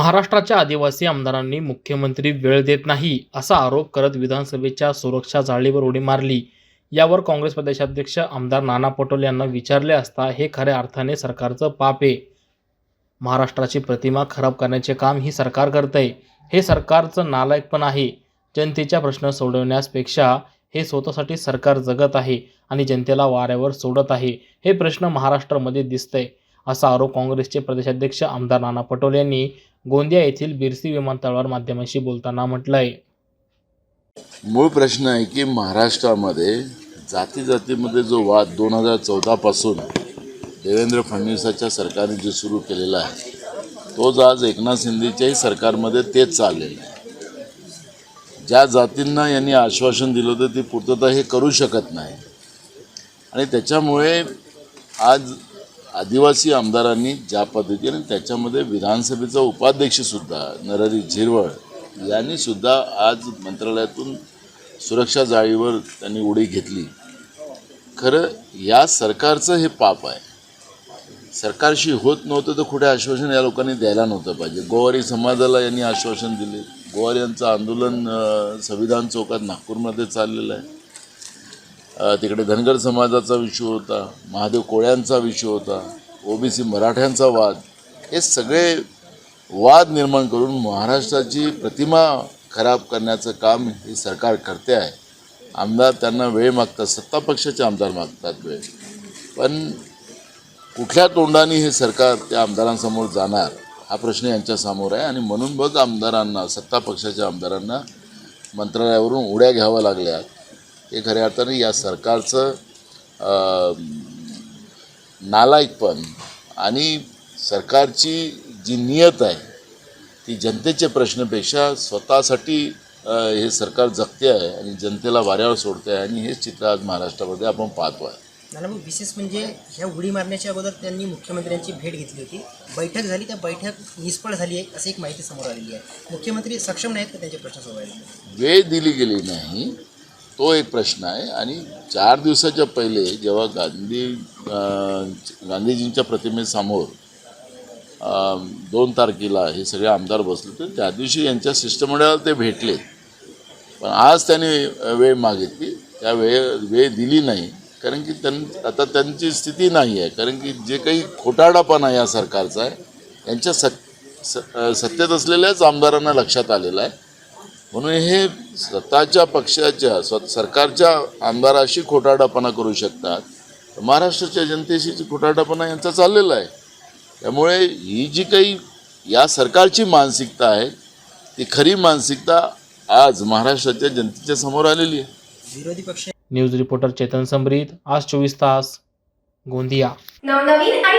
महाराष्ट्राच्या आदिवासी आमदारांनी मुख्यमंत्री वेळ देत नाही असा आरोप करत विधानसभेच्या सुरक्षा जाळीवर उडी मारली. यावर काँग्रेस प्रदेशाध्यक्ष आमदार नाना पटोले यांना विचारले असता हे खऱ्या अर्थाने सरकारचं पाप आहे. महाराष्ट्राची प्रतिमा खराब करण्याचे काम ही सरकार करतंय. हे सरकारचं नालायक पण आहे. जनतेच्या प्रश्न सोडवण्यापेक्षा हे स्वतःसाठी सरकार जगत आहे आणि जनतेला वाऱ्यावर सोडत आहे. हे प्रश्न महाराष्ट्रामध्ये दिसतंय. असा आरोप काँग्रेसचे प्रदेशाध्यक्ष आमदार नाना पटोले यांनी गोंदिया येथील बिरसी विमानतळावर माध्यमांशी बोलताना म्हटलंय. मूळ प्रश्न आहे की महाराष्ट्रामध्ये जाती जातीमध्ये जो वाद दोन हजार चौदापासून देवेंद्र फडणवीसाच्या सरकारने जो सुरू केलेला आहे तोच आज एकनाथ शिंदेच्याही सरकारमध्ये तेच चाललेलं आहे. ज्या जातींना यांनी आश्वासन दिलं होतं ती पूर्तता हे करू शकत नाही. आणि त्याच्यामुळे आज आदिवासी आमदारांनी ज्या पद्धतीने त्याच्यामध्ये विधानसभेचा उपाध्यक्षसुद्धा नरहरी झिरवळ यांनी सुद्धा आज मंत्रालयातून सुरक्षा जाळीवर त्यांनी उडी घेतली. खरं या सरकारचं हे पाप आहे. सरकारशी होत नव्हतं तर कुठे आश्वासन या लोकांनी द्यायला नव्हतं पाहिजे. गोवारी समाजाला यांनी आश्वासन दिले. गोवारी यांचं आंदोलन संविधान चौकात नागपूरमध्ये चाललेलं आहे. तिकडे धनगर समाजाचा विषय होता महादेव कोळ्यांचा विषय होता ओबीसी मराठ्यांचा वाद हे सगळे वाद निर्माण करून महाराष्ट्राची प्रतिमा खराब करण्याचं काम हे सरकार करते आहे. आमदार त्यांना वेळ मागतात सत्ता पक्षाचे आमदार मागतात वेळ. पण कुठल्या तोंडाने हे सरकार त्या आमदारांसमोर जाणार हा प्रश्न यांच्यासमोर आहे. आणि म्हणून बघ आमदारांना सत्ता पक्षाच्या आमदारांना मंत्रालयावरून उड्या घ्याव्या लागल्यात. हे खऱ्या अर्थाने या सरकारचं नालायकपण आणि सरकारची जी नियत आहे ती जनतेच्या प्रश्नापेक्षा स्वतःसाठी हे सरकार जगते आहे आणि जनतेला वाऱ्यावर सोडते आहे आणि हेच चित्र आज महाराष्ट्रामध्ये आपण पाहतो आहे. नाना मग विशेष म्हणजे ह्या उडी मारण्याच्या अगोदर त्यांनी मुख्यमंत्र्यांची भेट घेतली होती. बैठक झाली त्या बैठक निष्फळ झाली आहे अशी एक माहिती समोर आलेली आहे. मुख्यमंत्री सक्षम नाहीत का त्यांचे प्रश्न सोडवायला? वेळ दिली गेली नाही. तो एक प्रश्न आहे. आणि चार दिवसाच्या पहिले जेव्हा गांधी गांधीजींच्या प्रतिमेसमोर दोन तारखेला हे सगळे आमदार बसले होते त्या दिवशी यांच्या शिष्टमंडळाला ते भेटले. पण आज त्यांनी वेळ मागितली. त्या वेळ वेळ दिली नाही. कारण की त्यां आता त्यांची स्थिती नाही आहे. कारण की जे काही खोटारडापणा या सरकारचा आहे यांच्या सत स सत्तेत असलेल्याच आमदारांना लक्षात आलेलं आहे. म्हणून हे स्वतःच्या पक्षाच्या स्व सरकारच्या आमदाराशी खोटारडापणा करू शकतात. तर महाराष्ट्राच्या जनतेशी खोटारडापणा यांचा चाललेला आहे. त्यामुळे ही जी काही या सरकारची मानसिकता आहे ती खरी मानसिकता आज महाराष्ट्राच्या जनतेच्या समोर आलेली आहे. विरोधी पक्ष न्यूज रिपोर्टर चेतन संब्रीत आज चोवीस तास गोंदिया. नवनवीन आणि